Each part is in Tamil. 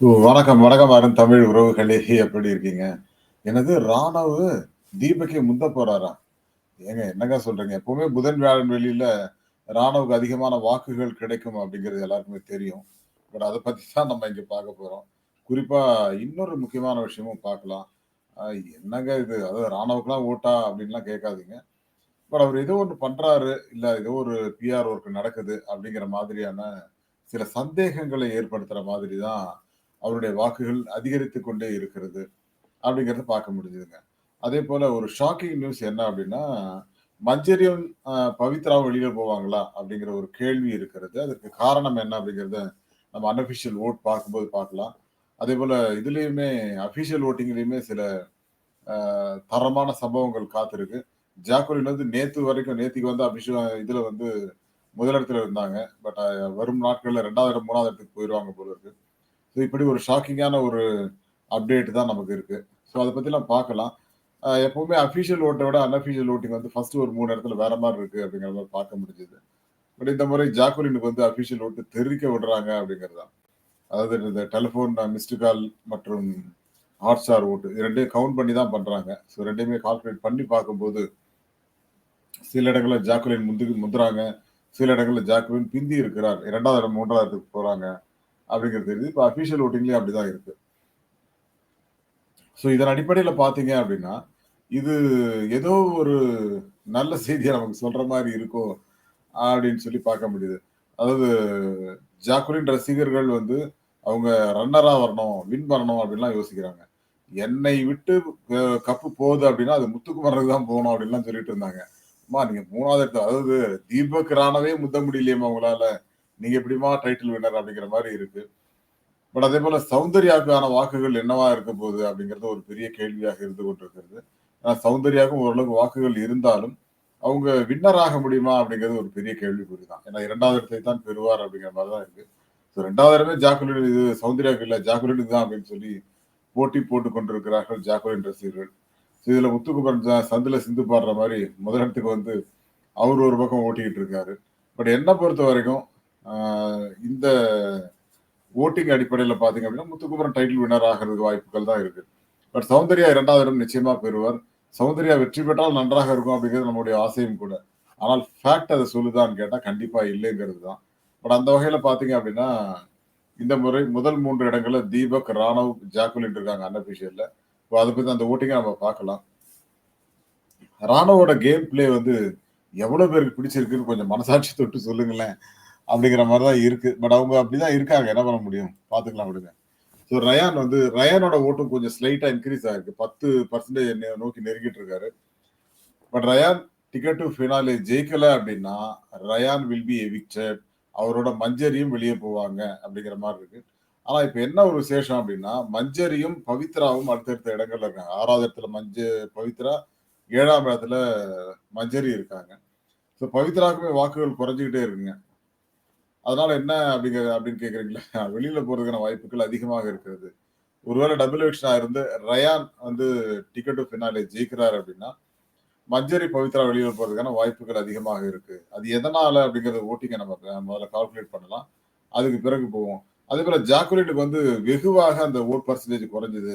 ஓ! வணக்கம், வணக்கம் அருண் தமிழ் உறவுகளே! எப்படி இருக்கீங்க? எனது ராணவ் தீபக்கை முந்த போறாரா? ஏங்க என்னங்க சொல்றீங்க? எப்பவுமே புதன், வியாழன், வெளியில ராணவுக்கு அதிகமான வாக்குகள் கிடைக்கும் அப்படிங்கிறது எல்லாருக்குமே தெரியும். பட் அதை பத்தி தான் நம்ம இங்க பார்க்க போறோம். குறிப்பா இன்னொரு முக்கியமான விஷயமும் பார்க்கலாம். என்னங்க இது? அதாவது ராணவுக்குலாம் ஓட்டா? அப்படின்லாம் கேட்காதீங்க. பட் அவர் ஏதோ ஒன்று பண்றாரு, இல்ல ஏதோ ஒரு பிஆர் ஒர்க் நடக்குது அப்படிங்கிற மாதிரியான சில சந்தேகங்களை ஏற்படுத்துற மாதிரி தான் அவருடைய வாக்குகள் அதிகரித்து கொண்டே இருக்கிறது. அப்படிங்கிறத பார்க்க முடிஞ்சதுங்க. அதேபோல ஒரு ஷாக்கிங் நியூஸ் என்ன அப்படின்னா, மஞ்சரியும் பவித்ரா பவித்ராவும் வெளியில போவாங்களா? அப்படிங்கிற ஒரு கேள்வி இருக்கிறது. அதற்கு காரணம் என்ன அப்படிங்கிறத நம்ம அன்அஃபிஷியல் ஓட் பார்க்கும்போது பார்க்கலாம். அதே போல இதுலேயுமே அஃபிஷியல் ஓட்டிங்லேயுமே சில தரமான சம்பவங்கள் காத்திருக்கு. ஜாக்குலின் வந்து நேத்து வரைக்கும் நேத்துக்கு வந்து அபிஷ இதுல வந்து முதலிடத்துல இருந்தாங்க. பட் வரும் நாட்கள்ல ரெண்டாவது இடம், மூணாவது இடத்துக்கு போயிடுவாங்க போல இருக்கு. ஸோ இப்படி ஒரு ஷாக்கிங்கான ஒரு அப்டேட் தான் நமக்கு இருக்கு. ஸோ அதை பத்திலாம் பார்க்கலாம். எப்பவுமே அஃபிஷியல் ஓட்டை விட அன்அஃபிஷியல் ஓட்டிங் வந்து ஃபர்ஸ்ட் ஒரு மூணு இடத்துல வேற மாதிரி இருக்கு அப்படிங்கிற மாதிரி பார்க்க முடிஞ்சது. பட் இந்த முறை ஜாக்குலினுக்கு வந்து அஃபிஷியல் ஓட்டு தெறிக்க விடுறாங்க அப்படிங்கிறது தான். அதாவது இந்த டெலிஃபோன் மிஸ்டு கால் மற்றும் ஹாட்ஸ்டார் வோட்டு இது 2யும் கவுண்ட் பண்ணி தான் பண்றாங்க. ஸோ ரெண்டையுமே கால்குலேட் பண்ணி பார்க்கும்போது சில இடங்களில் ஜாக்குலின் முந்து முந்துறாங்க. சில இடங்களில் ஜாக்குலின் பிந்தி இருக்கிறார். இரண்டாவது இடம், மூன்றாவது இடத்துக்கு போறாங்க. அப்படிங்கிறது தெரியுது. இப்போ அஃபீஷியல் வோட்டிங்லயும் அப்படிதான் இருக்கு. ஸோ இதன் அடிப்படையில் பார்த்தீங்க அப்படின்னா, இது ஏதோ ஒரு நல்ல செய்தியை நமக்கு சொல்ற மாதிரி இருக்கோ! அப்படின்னு சொல்லி பார்க்க முடியுது. அதாவது ஜாக்குலின் ரசிகர்கள் வந்து அவங்க ரன்னரா வரணும், வின் பண்ணணும் அப்படின்லாம் யோசிக்கிறாங்க. என்னை விட்டு கப்பு போகுது அப்படின்னா, அது முத்துக்குமரனுக்கு தான் போகணும் அப்படின்லாம் சொல்லிட்டு இருந்தாங்க. அம்மா நீங்க மூணாவது இடத்துல அதாவது தீபக் ராணவே முத்த முடியலையேம்மா உங்களால. நீங்க எப்படிமா டைட்டில் வின்னர் அப்படிங்கிற மாதிரி இருக்கு. பட் அதே போல சௌந்தர்யாவுக்கான வாக்குகள் என்னவா இருக்க போகுது அப்படிங்கிறது ஒரு பெரிய கேள்வியாக இருந்து கொண்டிருக்கிறது. ஆனால் சௌந்தர்யாவுக்கும் ஓரளவுக்கு வாக்குகள் இருந்தாலும், அவங்க வின்னர் ஆக முடியுமா அப்படிங்கிறது ஒரு பெரிய கேள்விக்குறி தான். ஏன்னா இரண்டாவது இடத்தை தான் பெறுவார் அப்படிங்கிற மாதிரி தான் இருக்கு. ஸோ ரெண்டாவது இடமே ஜாக்குலின் இது சௌந்தர்யாவுக்கு இல்லை ஜாக்குலினுக்கு தான் அப்படின்னு சொல்லி போட்டி போட்டு கொண்டிருக்கிறார்கள் ஜாக்குலின் ரசிகர்கள். ஸோ இதில் முத்துக்குமரன் ச சிந்து பாடுற மாதிரி முதலிடத்துக்கு வந்து அவர் ஒரு பக்கம் ஓட்டிக்கிட்டு இருக்காரு. பட் என்ன பொறுத்த வரைக்கும் இந்த ஓட்டிங் அடிப்படையில் பார்த்தீங்க அப்படின்னா, முத்துக்குமரன் டைட்டில் வின்னர் ஆகிறதுக்கு வாய்ப்புகள் தான் இருக்கு. பட் சௌந்தர்யா இரண்டாவது இடம் நிச்சயமா பெறுவார். சௌந்தர்யா வெற்றி பெற்றால் நன்றாக இருக்கும் அப்படிங்கிறது நம்மளுடைய ஆசையும் கூட. ஆனால் ஃபேக்ட் அதை சொல்லுதான்னு கேட்டால் கண்டிப்பா இல்லைங்கிறது தான். பட் அந்த வகையில் பார்த்தீங்க அப்படின்னா, இந்த முறை முதல் மூன்று இடங்களில் தீபக், ராணவ், ஜாக்குலின் இருக்காங்க அன்அபிஷியலில் ஸோ அதை பற்றி அந்த ஓட்டிங்கை நம்ம பார்க்கலாம். ராணவோட கேம் பிளே வந்து எவ்வளோ பேருக்கு பிடிச்சிருக்குன்னு கொஞ்சம் மனசாட்சி தொட்டு சொல்லுங்களேன். அப்படிங்கிற மாதிரி தான் இருக்கு. பட் அவங்க அப்படிதான் இருக்காங்க. என்ன பண்ண முடியும்? பார்த்துக்கலாம் விடுங்க. ஸோ ரயான் வந்து ரயானோட ஓட்டும் கொஞ்சம் ஸ்லைட்டா இன்க்ரீஸ் ஆயிருக்கு. 10% நெ நோக்கி நெருங்கிட்டு இருக்காரு. But Rayan ticket to finale ஜெயிக்கல அப்படின்னா, ரயான் வில் பி எவிக்டட். அவரோட மஞ்சரியும் வெளியே போவாங்க அப்படிங்கிற மாதிரி இருக்கு. ஆனா இப்ப என்ன ஒரு விசேஷம் அப்படின்னா, மஞ்சரியும், பவித்ராவும் அடுத்தடுத்த இடங்கள்ல இருக்காங்க. ஆறாவது இடத்துல மஞ்ச பவித்ரா, ஏழாம் இடத்துல மஞ்சரி இருக்காங்க. ஸோ பவித்ராவுக்குமே வாக்குகள் குறைஞ்சுக்கிட்டே இருக்குங்க. அதனால என்ன அப்படிங்கிறது அப்படின்னு கேட்குறீங்களா வெளியில போறதுக்கான வாய்ப்புகள் அதிகமாக இருக்கிறது. ஒருவேளை டபுள் எவிக்ஷனா இருந்து ரயான் வந்து டிக்கெட் பின்னாலே ஜெயிக்கிறார் அப்படின்னா, மஞ்சரி, பவித்ரா வெளியில போறதுக்கான வாய்ப்புகள் அதிகமாக இருக்கு. அது எதனால அப்படிங்கிறத ஓட்டிங்க நம்ம முதல்ல கால்குலேட் பண்ணலாம். அதுக்கு பிறகு போவோம். அதேபோல ஜாக்குலேட்டுக்கு வந்து வெகுவாக அந்த ஓட் பர்சன்டேஜ் குறைஞ்சது.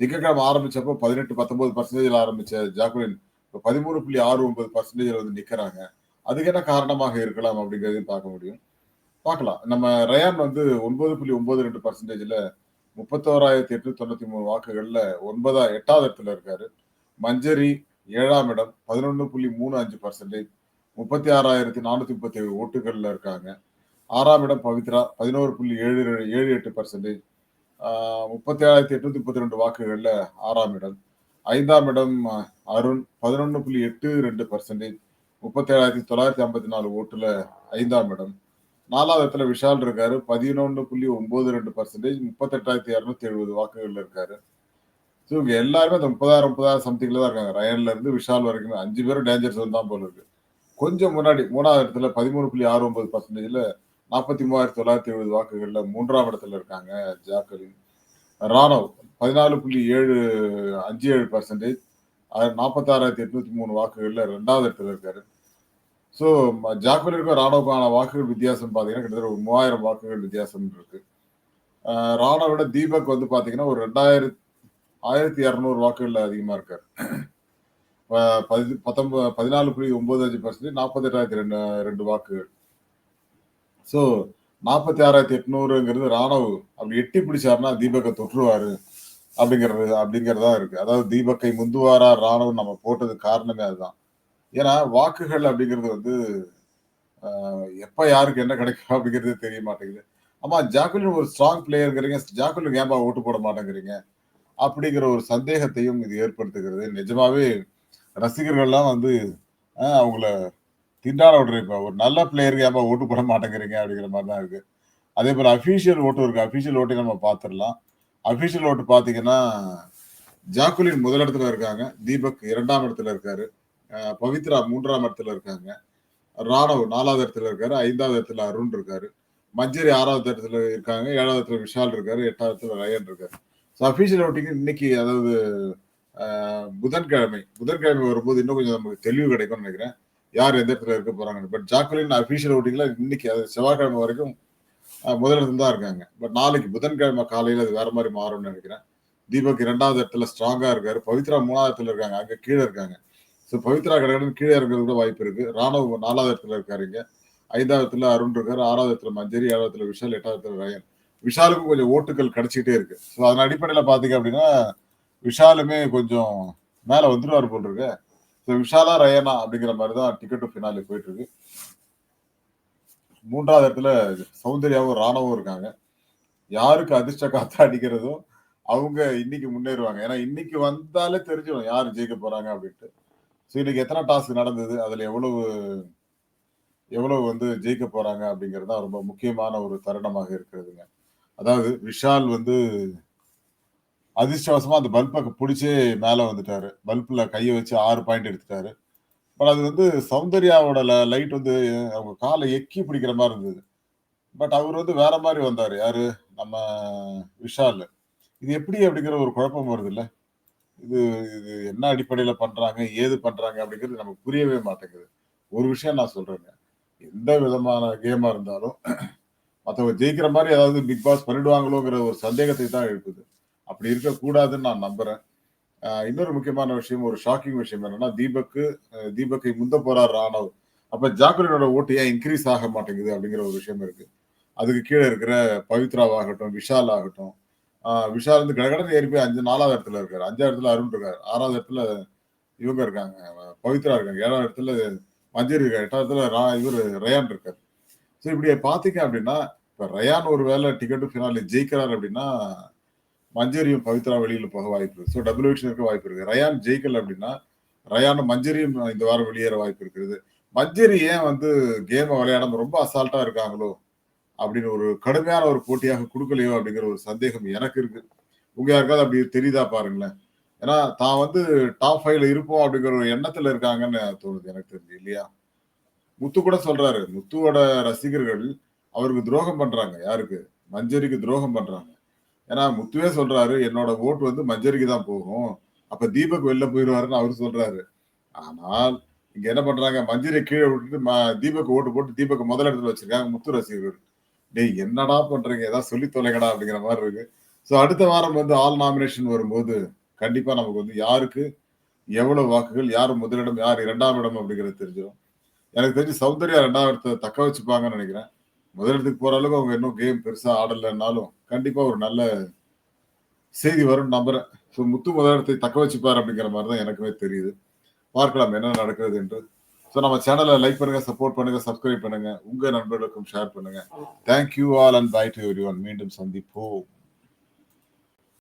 திங்கட்கிழமை ஆரம்பிச்சப்போ 18, 19% ஆரம்பிச்ச ஜாக்குலின் இப்ப 13.69% வந்து நிக்கிறாங்க. அதுக்கு என்ன காரணமாக இருக்கலாம் அப்படிங்கிறதையும் பார்க்க முடியும். பார்க்கலாம். நம்ம ரயான் வந்து ஒன்பது புள்ளி ஒன்பது ரெண்டு பர்சன்டேஜில் முப்பத்தோராயிரத்தி எட்நூத்தி தொண்ணூத்தி மூணு வாக்குகள்ல ஒன்பதா எட்டாவது இடத்துல இருக்காரு. மஞ்சரி ஏழாம் இடம் பதினொன்று புள்ளி மூணு அஞ்சு பர்சன்டேஜ் முப்பத்தி ஆறாயிரத்தி நானூத்தி முப்பத்தி ஏழு ஓட்டுகள்ல இருக்காங்க. ஆறாம் இடம் பவித்ரா பதினோரு புள்ளி ஏழு ஏழு எட்டு பர்சன்டேஜ் முப்பத்தி ஏழாயிரத்தி எட்நூத்தி முப்பத்தி ரெண்டு வாக்குகள்ல ஆறாம் இடம். ஐந்தாம் இடம் அருண் பதினொன்று புள்ளி எட்டு ரெண்டு பர்சன்டேஜ் முப்பத்தி ஏழாயிரத்தி தொள்ளாயிரத்தி ஐம்பத்தி நாலு ஓட்டுல ஐந்தாம் இடம். நாலாவது இடத்துல விஷால் இருக்காரு. பதினொன்று புள்ளி ஒன்பது ரெண்டு பர்சன்டேஜ் முப்பத்தெட்டாயிரத்தி இரநூத்தி எழுபது வாக்குகள்ல இருக்காரு. ஸோ இங்கே எல்லாருமே அந்த முப்பதாயிரம் முப்பதாயிரம் சம்திங்ல தான் இருக்காங்க. ரயன்ல இருந்து விஷால் வரைக்கும் அஞ்சு பேரும் டேஞ்சர் ஜோன் தான் போல இருக்கு. கொஞ்சம் முன்னாடி மூணாவது இடத்துல பதிமூணு புள்ளி ஆறு ஒன்பது பர்சன்டேஜ்ல நாற்பத்தி மூவாயிரத்தி தொள்ளாயிரத்தி எழுபது வாக்குகளில் மூன்றாம் இடத்துல இருக்காங்க ஜாக்கலின். ராணவ் பதினாலு புள்ளி ஏழு அஞ்சு ஏழு பர்சன்டேஜ் நாற்பத்தாறாயிரத்தி எட்நூத்தி மூணு வாக்குகளில் ரெண்டாவது இடத்துல இருக்காரு. ஸோ ஜாக்குலினுக்கும் ராணவுக்கான வாக்குகள் வித்தியாசம் பார்த்தீங்கன்னா, கிட்டத்தட்ட ஒரு 3000 வாக்குகள் வித்தியாசம் இருக்கு. ஆஹ் ராணா விட தீபக் வந்து பார்த்தீங்கன்னா ஒரு ரெண்டாயிரத்தி ஆயிரத்தி இரநூறு வாக்குகள் அதிகமாக இருக்கார். ப- பதி- பத்தொன்பது பதினாலு புள்ளி ஒன்பது அஞ்சு பர்சன்டேஜ் நாற்பத்தி எட்டாயிரத்தி ரெண்டு ரெண்டு வாக்குகள். ஸோ நாற்பத்தி ஆறாயிரத்தி எட்நூறுங்கிறது ராணவ் அப்படி எட்டி பிடிச்சாருன்னா தீபக்கை தொற்றுவாரு அப்படிங்கிறது அப்படிங்கிறதா இருக்கு. அதாவது தீபக்கை முந்துவாரா ராணவ் நம்ம போட்டது காரணமே அதுதான். ஏன்னா வாக்குகள் அப்படிங்கிறது வந்து எப்போ எப்ப யாருக்கு என்ன கிடைக்கும் அப்படிங்கிறது தெரிய மாட்டேங்குது. ஆமா ஜாக்குலின் ஒரு ஸ்ட்ராங் பிளேயருங்கிறீங்க ஜாக்குலின் ஏன்பா ஓட்டு போட மாட்டேங்கிறீங்க? அப்படிங்கிற ஒரு சந்தேகத்தையும் இது ஏற்படுத்துகிறது. நிஜமாவே ரசிகர்கள்லாம் வந்து அவங்கள திண்டாட விடுறீங்க ஒரு நல்ல பிளேயருக்கு ஏன்பா ஓட்டு போட மாட்டேங்கிறீங்க அப்படிங்கிற மாதிரி தான் இருக்கு. அதே போல அபிஷியல் ஓட்டு இருக்கு. அபிஷியல் ஓட்டையும் நம்ம பார்த்துடலாம். அபிஷியல் ஓட்டு பாத்தீங்கன்னா ஜாக்குலின் முதலிடத்துல இருக்காங்க. தீபக் இரண்டாம் இடத்துல இருக்காரு. பவித்ரா மூன்றாம் இடத்துல இருக்காங்க. ராணவ் நாலாவது இடத்துல இருக்காரு. ஐந்தாவது இடத்துல அருண் இருக்காரு. மஞ்சரி ஆறாவது இடத்துல இருக்காங்க. ஏழாவது இடத்துல விஷால் இருக்காரு. எட்டாவது இடத்துல ரயன் இருக்காரு. ஸோ அஃபீஷியல் ஓட்டிங் இன்னைக்கு அதாவது புதன்கிழமை. புதன்கிழமை வரும்போது இன்னும் கொஞ்சம் நமக்கு தெளிவு கிடைக்கும்னு நினைக்கிறேன். யார் எந்த இடத்துல இருக்க போறாங்க பட் ஜாக்குலின் அஃபீஷியல் ஓட்டிங்ல இன்னைக்கு அது செவ்வாய்க்கிழமை வரைக்கும் முதலிடத்துல தான் இருக்காங்க. பட் நாளைக்கு புதன்கிழமை காலையில் அது வேற மாதிரி மாறும்னு நினைக்கிறேன். தீபக் இரண்டாவது இடத்துல ஸ்ட்ராங்கா இருக்காரு. பவித்ரா மூணாவது இடத்துல இருக்காங்க. அங்கே கீழே இருக்காங்க. ஸோ பவித்ரா கடகடன் கீழே இருக்கிறது கூட வாய்ப்பு இருக்கு. ராணுவ நாலாவது இடத்துல இருக்காருங்க ஐந்தாவது இடத்துல அருண் இருக்காரு. ஆறாவது இடத்துல மஞ்சரி ஏழாவது இடத்துல விஷால் எட்டாவது இடத்துல ரயன். விஷாலுக்கும் கொஞ்சம் ஓட்டுகள் கிடைச்சிக்கிட்டே இருக்கு. ஸோ அதன் அடிப்படையில் பார்த்தீங்க அப்படின்னா விஷாலுமே கொஞ்சம் மேலே வந்துருவார் போல் இருக்கு. ஸோ விஷாலா ரயனா அப்படிங்கிற மாதிரி தான் டிக்கெட்டு ஃபினாலி போயிட்டு இருக்கு. மூன்றாவது இடத்துல சௌந்தர்யாவும் ராணவும் இருக்காங்க. யாருக்கு அதிர்ஷ்ட காத்தா அடிக்கிறதோ அவங்க இன்னைக்கு முன்னேறுவாங்க. ஏன்னா இன்னைக்கு வந்தாலே தெரிஞ்சிடும் யார் ஜெயிக்க போறாங்க அப்படின்ட்டு. ஸோ இன்னைக்கு எத்தனை டாஸ்க் நடந்தது? அதுல எவ்வளவு எவ்வளவு வந்து ஜெயிக்க போறாங்க அப்படிங்கிறது தான் ரொம்ப முக்கியமான ஒரு தருணமாக இருக்கிறதுங்க. அதாவது விஷால் வந்து அதிர்ஷ்டவசமா அந்த பல்பை பிடிச்சே மேல வந்துட்டாரு. பல்ப்ல கையை வச்சு ஆறு பாயிண்ட் எடுத்துட்டாரு. பட் அது வந்து சௌந்தர்யாவோட லைட் வந்து அவங்க காலை எக்கி பிடிக்கிற மாதிரி இருந்தது. பட் அவர் வந்து வேற மாதிரி வந்தாரு. யாரு? நம்ம விஷால். இது எப்படி அப்படிங்கிற ஒரு குழப்பம் வருது இல்லை? இது இது என்ன அடிப்படையில பண்றாங்க ஏது பண்றாங்க அப்படிங்கிறது நமக்கு புரியவே மாட்டேங்குது. ஒரு விஷயம் நான் சொல்றேங்க. எந்த விதமான கேமா இருந்தாலும் மற்றவங்க ஜெயிக்கிற மாதிரி ஏதாவது பிக் பாஸ் பண்ணிடுவாங்களோங்கிற ஒரு சந்தேகத்தை தான் எழுப்புது. அப்படி இருக்கக்கூடாதுன்னு நான் நம்புறேன். இன்னொரு முக்கியமான விஷயம் ஒரு ஷாக்கிங் விஷயம் என்னன்னா தீபக்கு தீபக்கை முந்த போறார் ராணவ். அப்ப ஜாக்குலினோட ஓட்டு ஏன் இன்க்ரீஸ் ஆக மாட்டேங்குது அப்படிங்கிற ஒரு விஷயம் இருக்கு. அதுக்கு கீழே இருக்கிற பவித்ராவாகட்டும் விஷால் ஆகட்டும் விஷால் வந்து கடகடன் ஏறி போய் அஞ்சு நாலாவது இடத்துல இருக்காரு. அஞ்சாவது இடத்துல அருண் இருக்காரு. ஆறாவது இடத்துல இவங்க இருக்காங்க. பவித்ரா இருக்காங்க. ஏழாவது இடத்துல மஞ்சள் இருக்காரு. எட்டாவது இடத்துல ரா இவர் ரயான் இருக்காரு. ஸோ இப்படி பார்த்தீங்க அப்படின்னா இப்போ ரயான் ஒரு வேலை டிக்கெட்டு ஃபினாலே ஜெயிக்கிறார் அப்படின்னா மஞ்சரியும் பவித்ரா வெளியில் போக வாய்ப்பு இருக்குது ஸோ டபுள் விஷன் இருக்க வாய்ப்பு இருக்குது ரயான் ஜெயிக்கல அப்படின்னா ரயானும் மஞ்சரியும் இந்த வாரம் வெளியேற வாய்ப்பு இருக்குது. மஞ்சரி ஏன் வந்து கேமை விளையாடாம ரொம்ப அசால்ட்டாக இருக்காங்களோ? அப்படின்னு ஒரு கடுமையான ஒரு போட்டியாக கொடுக்கலையோ அப்படிங்கிற ஒரு சந்தேகம் எனக்கு இருக்கு. உங்க யாருக்காவது அப்படி தெரியுதா பாருங்களேன். ஏன்னா தான் வந்து டாப் ஃபைவ்ல இருப்போம் அப்படிங்கிற ஒரு எண்ணத்துல இருக்காங்கன்னு தோணுது எனக்கு தெரிஞ்சு இல்லையா? முத்து கூட சொல்றாரு முத்துவோட ரசிகர்கள் அவருக்கு துரோகம் பண்றாங்க யாருக்கு? மஞ்சரிக்கு துரோகம் பண்றாங்க. ஏன்னா முத்துவே சொல்றாரு என்னோட ஓட்டு வந்து மஞ்சரிக்கு தான் போகும். அப்ப தீபக் வெளில போயிடுவாருன்னு அவர் சொல்றாரு. ஆனால் இங்க என்ன பண்றாங்க மஞ்சரி கீழே விட்டுட்டு ம- தீபக் ஓட்டு போட்டு தீபக் முதல் இடத்துல வச்சிருக்காங்க முத்து ரசிகர்கள். டேய் என்னடா பண்றீங்க? ஏதாவது சொல்லி தொலைங்கடா அப்படிங்கிற மாதிரி இருக்கு. ஸோ அடுத்த வாரம் வந்து ஆல் நாமினேஷன் வரும்போது கண்டிப்பா நமக்கு வந்து யாருக்கு எவ்வளவு வாக்குகள் யார் முதலிடம் யார் இரண்டாம் இடம் அப்படிங்கிறது தெரிஞ்சிடும். எனக்கு தெரிஞ்சு சௌந்தர்யா ரெண்டாம் இடத்தை தக்க வச்சுப்பாங்கன்னு நினைக்கிறேன். முதலிடத்துக்கு போற அளவுக்கு அவங்க இன்னும் கேம் பெருசா ஆடலைன்னாலும் கண்டிப்பா ஒரு நல்ல செய்தி வரும் நம்புறேன். ஸோ முத்து முதலிடத்தை தக்க வச்சுப்பார் அப்படிங்கிற மாதிரி தான் எனக்குமே தெரியுது. பார்க்கலாம் என்ன நடக்கிறது என்று. ஸோ நம்ம சேனலை லைக் பண்ணுங்க சப்போர்ட் பண்ணுங்க சப்ஸ்கிரைப் பண்ணுங்க. உங்க நண்பர்களுக்கும் ஷேர் பண்ணுங்க. Thank you all and bye to everyone மீண்டும் சந்திப்போம்.